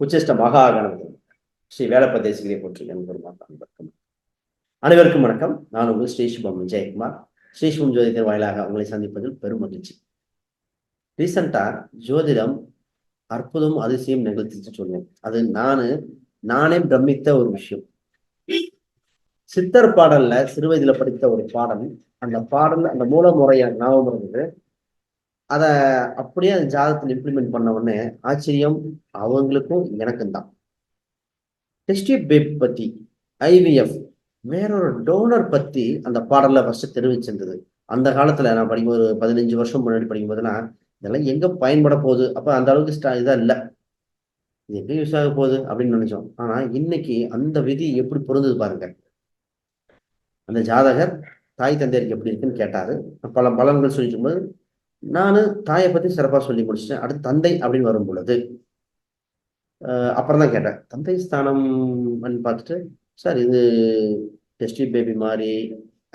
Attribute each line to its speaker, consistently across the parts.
Speaker 1: உச்சிஷ்ட மகா ஸ்ரீ வேலப்பதேசிகளை போற்றி என்பருமாம் அனைவருக்கும் வணக்கம். நான் உங்கள் ஸ்ரீ சுபம் விஜயகுமார் ஸ்ரீ சுபம் ஜோதிடர் வாயிலாக உங்களை சந்திப்பதில் பெரும் மகிழ்ச்சி. ரீசெண்டா ஜோதிடம் அற்புதம் அதிசயம் நிகழ்த்திட்டு சொன்னேன் அது நானு நானே பிரமித்த ஒரு விஷயம். சித்தர் பாடல்ல சிறுவயதுல படித்த ஒரு பாடல். அந்த பாடல் அந்த மூல முறையை ஞாபகம் இருந்தது அதை அப்படியே அந்த ஜாதகத்தில் இம்ப்ளிமெண்ட் பண்ண உடனே ஆச்சரியம் அவங்களுக்கும் எனக்கும் தான். டெஸ்டியூப் பேப் பத்தி ஐவிஎஃப் வேறொரு டோனர் பத்தி அந்த பாடலில் ஃபஸ்ட்டு தெரிவிச்சிருந்தது. அந்த காலத்துல நான் படிக்கும் ஒரு பதினஞ்சு வருஷம் முன்னாடி படிக்கும் இதெல்லாம் எங்க பயன்பட போகுது? அப்போ அந்த அளவுக்கு ஸ்டா இதாக இல்லை. இது எப்படி யூஸ் ஆக போகுது? அப்படின்னு நினைச்சோம். ஆனா இன்னைக்கு அந்த விதி எப்படி பொருந்தது பாருங்க. அந்த ஜாதகர் தாய் தந்தையருக்கு எப்படி இருக்குன்னு கேட்டாரு. பல பலன்கள் சொல்லிக்கும்போது போது நான் தாயை பத்தி சிறப்பா சொல்லி முடிச்சிட்டேன். அடுத்து தந்தை அப்படின்னு வரும் பொழுது அப்புறம் தான் கேட்டேன். தந்தை ஸ்தானம் பார்த்துட்டு சார் இது டெஸ்டி பேபி மாதிரி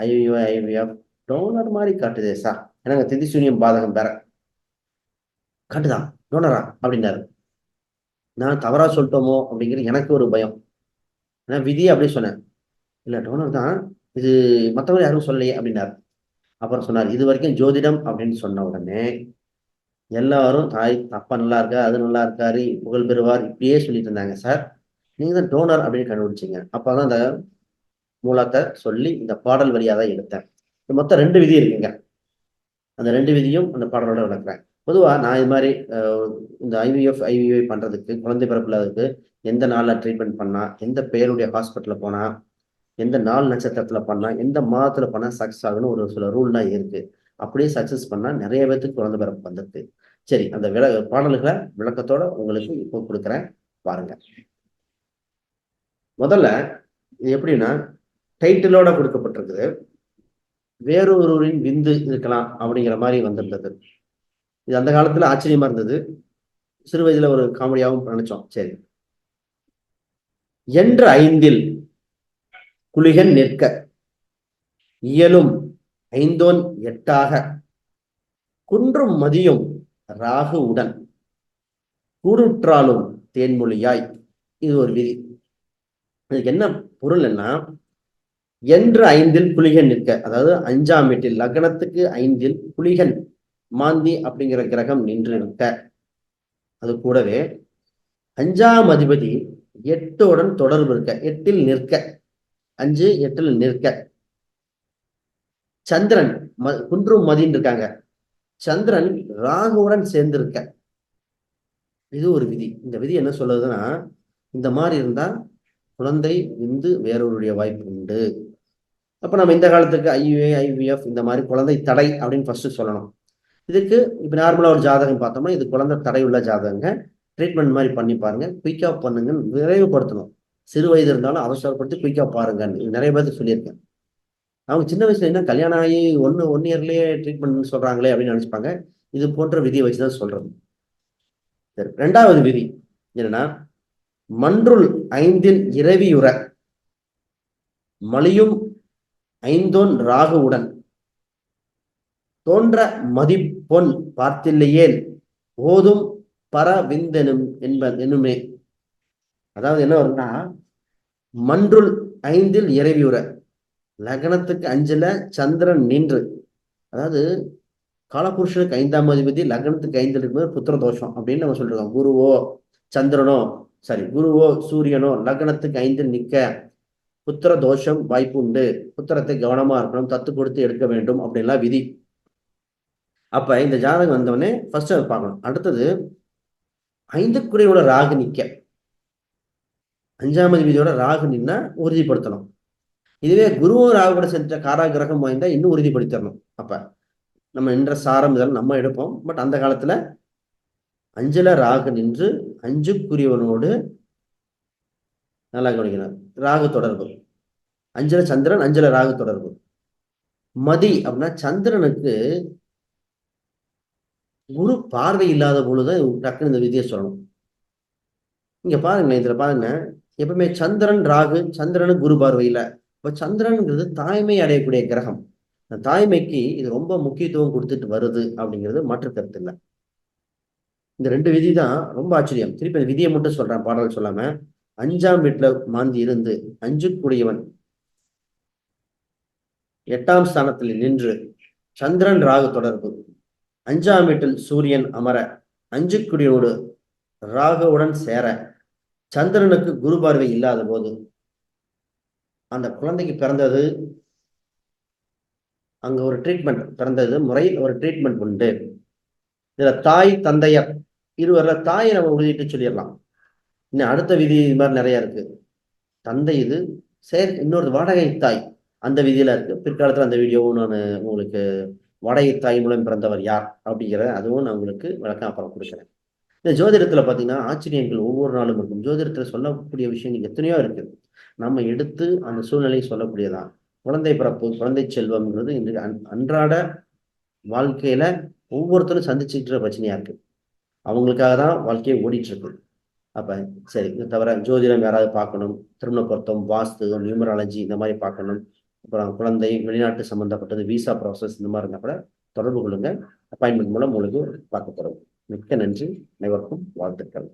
Speaker 1: ஐயோ ஐவிஎஃப் டோனர் மாதிரி காட்டுதே சார் எனக்கு திதி சூன்யம் பாதகம் வேற. காட்டுதான் டோனரா அப்படின்னாரு. நான் தவறா சொல்லிட்டோமோ அப்படிங்கிற எனக்கு ஒரு பயம். நான் விதி அப்படியே சொன்னேன். இல்லை டோனர் தான். இது மற்றவங்க யாரும் சொல்லலையே அப்படின்னாரு. அப்புறம் சொன்னார் இது வரைக்கும் ஜோதிடம் அப்படின்னு சொன்ன உடனே எல்லாரும் தாய் அப்பா நல்லா இருக்கா அது நல்லா இருக்காரு புகழ் பெறுவார் இப்படியே சொல்லிட்டு இருந்தாங்க. சார் நீங்க தான் டோனர் அப்படின்னு கண்டுபிடிச்சிங்க. அப்பதான் அந்த மூலத்தை சொல்லி இந்த பாடல் வழியாக தான் எடுத்தேன். மொத்தம் ரெண்டு விதி இருக்குங்க. அந்த ரெண்டு விதியும் அந்த பாடலோட விளக்குறேன். பொதுவாக நான் இது மாதிரி இந்த ஐவிஎஃப் ஐவிஐ பண்ணுறதுக்கு குழந்தை பிறப்புலதுக்கு எந்த நாளில் ட்ரீட்மெண்ட் பண்ணால் எந்த பேருடைய ஹாஸ்பிட்டலில் போனால் எந்த நாள் நட்சத்திரத்தில் பண்ணால் எந்த மாதத்தில் பண்ணால் சக்ஸஸ் ஆகணும் ஒரு சில ரூல்லாம் இருக்குது அப்படியே சக்ஸஸ் பண்ணால் நிறைய பேர்த்துக்கு குழந்தை பிறப்பு வந்திருக்கு. சரி அந்த விள பாடல்களை விளக்கத்தோட உங்களுக்கு இப்போ கொடுக்குறேன். பாருங்க. முதல்ல இது எப்படின்னா டைட்டிலோட கொடுக்கப்பட்டிருக்குது. வேறொருவரின் விந்து இருக்கலாம் அப்படிங்கிற மாதிரி வந்திருந்தது. இது அந்த காலத்துல ஆச்சரியமா இருந்தது. சிறு வயதுல ஒரு காமெடியாகவும் நினைச்சோம் சரி. என்ற ஐந்தில் குளிகன் நிற்க. இயலும் ஐந்தோன் எட்டாக. குன்றும் மதியும் ராகு உடன். கூடுற்றாலும் தேன்மொழியாய். இது ஒரு விதி. இதுக்கு என்ன பொருள் என்ன என்று ஐந்தில் புலிகன் நிற்க. அதாவது அஞ்சாம் வீட்டில் லக்னத்துக்கு ஐந்தில் புலிகன் மாந்தி அப்படிங்கிற கிரகம் நின்று நிற்க. அது கூடவே அஞ்சாம் அதிபதி எட்டுடன் தொடர்பு இருக்க எட்டில் நிற்க. அஞ்சு எட்டில் நிற்க. சந்திரன் ம குன்றும் மதின்னு இருக்காங்க. சந்திரன் ராகுவுடன் சேர்ந்திருக்க. இது ஒரு விதி. இந்த விதி என்ன சொல்லுதுன்னா இந்த மாதிரி இருந்தா குழந்தை விந்து வேறொருடைய வாய்ப்பு உண்டு. அப்ப நம்ம இந்த காலத்துக்கு ஐயுஏ ஐவிஎஃப் இந்த மாதிரி குழந்தை தடை அப்படின்னு ஃபர்ஸ்ட் சொல்லணும். இதுக்கு இப்ப நார்மலா ஒரு ஜாதகம் பார்த்தோம்னா இது குழந்தை தடை உள்ள ஜாதகங்க. ட்ரீட்மெண்ட் மாதிரி பண்ணி பாருங்க. குயிக்காக பண்ணுங்க விரைவுபடுத்தணும். சிறு வயது இருந்தாலும் அவசரப்படுத்தி குயிக்காக பாருங்க நிறைய பேர் சொல்லியிருக்கேன். அவங்க சின்ன வயசுல என்ன கல்யாணம் ஆகி ஒன்று ஒன் இயர்லயே ட்ரீட்மெண்ட் சொல்றாங்களே அப்படின்னு நினைச்சுப்பாங்க. இது போன்ற விதியை வச்சு தான் சொல்றது. சரி ரெண்டாவது விதி என்னன்னா மன்றுள் ஐந்தில் இரவியுற மலியும் ஐந்தோன் ராகுவுடன் தோன்ற மதிப்பொன் பார்த்தில்லையேல் ஓதும் பரவிந்தெனும் என்ப எனுமே. அதாவது என்ன வருன்னா மன்றுள் ஐந்தில் இறைவியுற லக்னத்துக்கு அஞ்சுல சந்திரன் நின்று. அதாவது காலபுருஷனுக்கு ஐந்தாம் அதிபதி லக்னத்துக்கு ஐந்தில் இருக்கும்போது புத்திர தோஷம் அப்படின்னு நம்ம சொல்லிருக்கோம் குருவோ சந்திரனோ சாரி குருவோ சூரியனோ லக்னத்துக்கு ஐந்தில் நிற்க புத்திர தோஷம் வாய்ப்பு உண்டு. புத்திரத்தை கவனமா இருக்கணும் தத்து கொடுத்து எடுக்க வேண்டும் அப்படின்லாம் விதி. அப்ப இந்த ஜாதகம் வந்தவொடனே ஃபர்ஸ்ட் அதை பார்க்கணும். அடுத்தது ஐந்துக்குறையோட ராகு நிக்க. அஞ்சாம் அதிபதியோட ராகு நின்னா உறுதிப்படுத்தணும். இதுவே குருவும் ராகு கூட செஞ்ச காராகிரகம் வாய்ந்தா இன்னும் உறுதிப்படுத்தணும் அப்ப நம்ம என்ற சாரம் இதெல்லாம் நம்ம எடுப்போம். பட் அந்த காலத்துல அஞ்சுல ராகு நின்று அஞ்சுக்குரியவனோடு நல்லா கவனிக்கணும். ராகு தொடர்பு. அஞ்சல சந்திரன் அஞ்சல ராகு தொடர்பு. மதி அப்படின்னா சந்திரனுக்கு குரு பார்வை இல்லாத பொழுது டக்குன்னு இந்த விதியை சொல்லணும். இங்க பாருங்களேன் இதுல பாருங்க. எப்பவுமே சந்திரன் ராகு சந்திரனு குரு பார்வையில. இப்ப சந்திரன்ங்கிறது தாய்மை அடையக்கூடிய கிரகம். அந்த தாய்மைக்கு இது ரொம்ப முக்கியத்துவம் கொடுத்துட்டு வருது அப்படிங்கிறது மாற்று கருத்து இல்லை. இந்த ரெண்டு விதி தான் ரொம்ப ஆச்சரியம். திருப்பி அந்த விதியை மட்டும் சொல்றேன் பாடல் சொல்லாம. அஞ்சாம் வீட்டுல மாந்தி இருந்து அஞ்சுக்குடையவன் எட்டாம் ஸ்தானத்தில் நின்று சந்திரன் ராகு தொடர்பு. அஞ்சாம் வீட்டில் சூரியன் அமர அஞ்சுக்குடியோடு ராகுவுடன் சேர சந்திரனுக்கு குரு பார்வை இல்லாத போது அந்த குழந்தைக்கு பிறந்தது அங்க ஒரு ட்ரீட்மெண்ட் பிறந்தது முறையில் ஒரு ட்ரீட்மெண்ட் உண்டு. இதுல தாய் தந்தையர் இருவரில் தாயை நம்ம உறுதிட்டு சொல்லிடலாம். இன்னும் அடுத்த விதி இது மாதிரி நிறைய இருக்கு. தந்தை இது சரி இன்னொரு வாடகை தாய் அந்த விதியில இருக்கு. பிற்காலத்துல அந்த வீடியோவும் நான் உங்களுக்கு வாடகை தாய் மூலம் பிறந்தவர் யார் அப்படிங்கிற அதுவும் நான் உங்களுக்கு விளக்கம் அப்புறம் கொடுக்குறேன். இந்த ஜோதிடத்துல பாத்தீங்கன்னா ஆச்சரியங்கள் ஒவ்வொரு நாளும் இருக்கும். ஜோதிடத்துல சொல்லக்கூடிய விஷயங்கள் எத்தனையோ இருக்கு. நம்ம எடுத்து அந்த சூழ்நிலையை சொல்லக்கூடியதான் குழந்தை பிறப்பு குழந்தை செல்வம்ங்கிறது இன்றைக்கு அன் அன்றாட வாழ்க்கையில ஒவ்வொருத்தரும் சந்திச்சுக்கிற பிரச்சனையா இருக்கு. அவங்களுக்காக தான் வாழ்க்கையை ஓடிட்டு இருக்கு. அப்ப சரி இது தவிர ஜோதிடம் யாராவது பார்க்கணும் திருமண பொருத்தம் வாஸ்து நியூமராலஜி இந்த மாதிரி பார்க்கணும். அப்புறம் குழந்தை வெளிநாட்டு சம்பந்தப்பட்டது விசா ப்ராசஸ் இந்த மாதிரி இருந்தால் கூட தொடர்பு கொள்ளுங்க. அப்பாயின்மெண்ட் மூலம் உங்களுக்கு பார்க்க போறோம். மிக்க நன்றி. அனைவருக்கும் வாழ்த்துக்கள்.